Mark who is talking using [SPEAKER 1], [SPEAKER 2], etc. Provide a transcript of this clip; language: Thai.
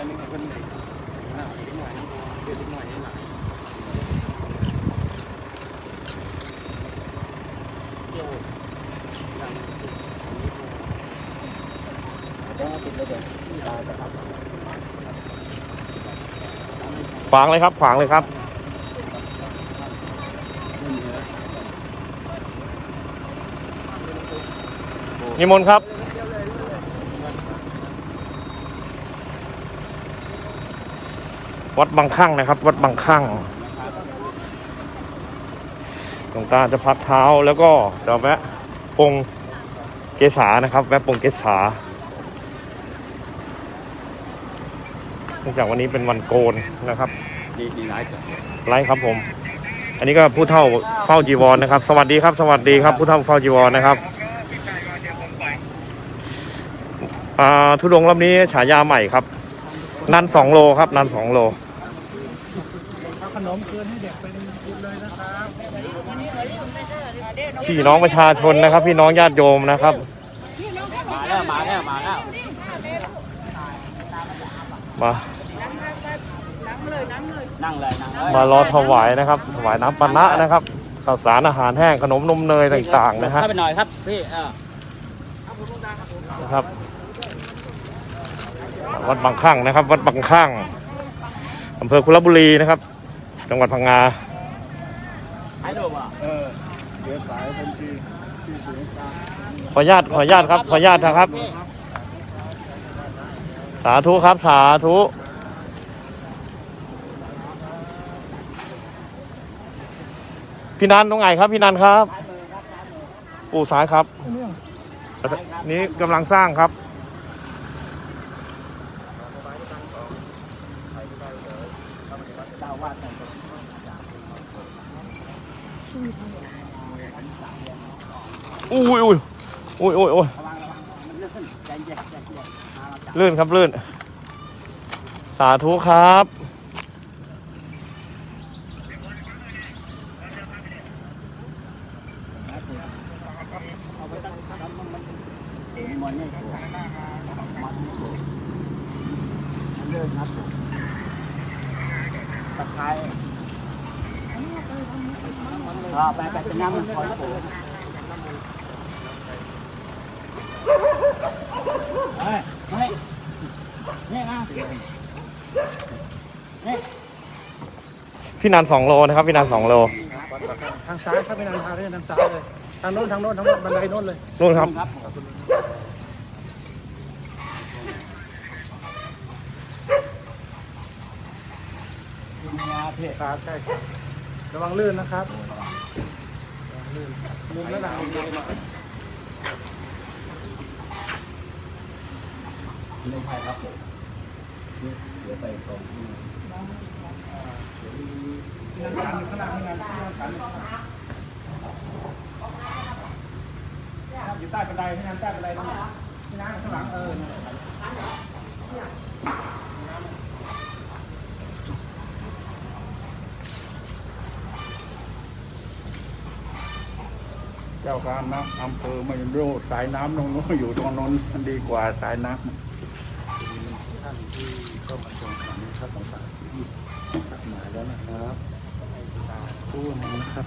[SPEAKER 1] ยนึงก็เหนื่อยอ่าอีกหน่อยเดี๋ยวหน่อยห้หลังเที่ยวดังต้องติดระเบิดที่ตายนะครับ
[SPEAKER 2] ขวางเลยครับ ขวางเลยครับนิมนต์ครับ วัดบางข้างนะครับ วัดบางข้างหลวงตาจะพักเท้าแล้วก็จะแวะปงเกษานะครับ แวะปงเกษาเนื่องจากวันนี้เป็นวันโกนนะครับ
[SPEAKER 1] ดีดีร้ายสุด
[SPEAKER 2] ไลฟ์ครับผม อันนี้ก็ผู้เท่าเฝ้าจีวรนะครับ สวัสดีครับ สวัสดีครับ ผู้เท่าเฝ้าจีวรนะครับอ่าทุดงค์ลำนี้ฉายาใหม่ครับ นันสองโลครับ นันสองโล
[SPEAKER 1] เอา ขนมคืนให้เด็กเป็นกินเลยนะครับ
[SPEAKER 2] พี่น้องประชาชนนะครับ พี่น้องญาติโยมนะครับ
[SPEAKER 1] มาแล้วมาแล้วมาแล้ว
[SPEAKER 2] มา
[SPEAKER 1] นั่งเลยนั่งเลย
[SPEAKER 2] มารอถวายนะครับ ถวายน้ำปานะนะครับข้าวสารอาหารแห้งขนมนมเนยต่างๆนะฮะ
[SPEAKER 1] เข้าไปหน่อยครับพี่เออ
[SPEAKER 2] นะครับ วัดบางข้างนะครับ วัดบางข้างอำเภอคุระบุรีนะครับ จังหวัดพังงา
[SPEAKER 1] ให้ดูอะเออเดี๋ยวสายเป็นที่ที่สูงกลาง
[SPEAKER 2] ขออนุญาตขออนุญาตครับ ขออนุญาตนะครับ สาธุครับ สาธุพี่นันตรงไหนครับ พี่นันครับ ปู่สายครับ นี่กำลังสร้างครับ
[SPEAKER 1] เจ้าวาดแต่งตัว
[SPEAKER 2] อุ้ยอุ้ยอุ้ยอุ้ยอุ้ย
[SPEAKER 1] เลื่อนขึ้นใจเย็นใจเย็นมาเราจับ
[SPEAKER 2] ลื่นครับลื่น สาธุครับ
[SPEAKER 1] ไปตั้งตั้งมันมันเอ็มมันไม่ถูนไม่ถูกมันเลื่อนครับตะ คร้อ่าไปไปเป็นน้ำมันคอยถูกเฮ้ยเฮ้ยนี่นะนี่
[SPEAKER 2] พี่นันสองโลนะครับพี่นันสองโล
[SPEAKER 3] ทางซ้ายครับไม่นานทางเลยทางซ้ายเลยทางโน้นทางโน้นทางโน้นบันไดโน้นเลยโน่
[SPEAKER 2] นครับ
[SPEAKER 1] ครับคุณยาเพศ
[SPEAKER 3] ครับใช่ครับ ระวังลื่นนะครับระวังลื่นมุมนั้นนะมุมนี้หน่อย
[SPEAKER 1] ไม่ใช่ครับผมเดี๋ยวไปตรงที่
[SPEAKER 3] ที่นั่งขันข้างหน้าที่นั่งที่นั่งขันอยู่ใต้บันไดที่นั่งใต้บันไดนั่นที่นั่งข้างหลังเออนั่นแหละเจ้าการน้ำอำเภอไม่รู้สายน้ำตรงนู้นอยู่ตรงนู้นมันดีกว่าสายน้ำท่านที่เข้ามาชมขณะนี้ครับต่างๆที่ทักหมายแล้วนะครับตู้นึงนะครับ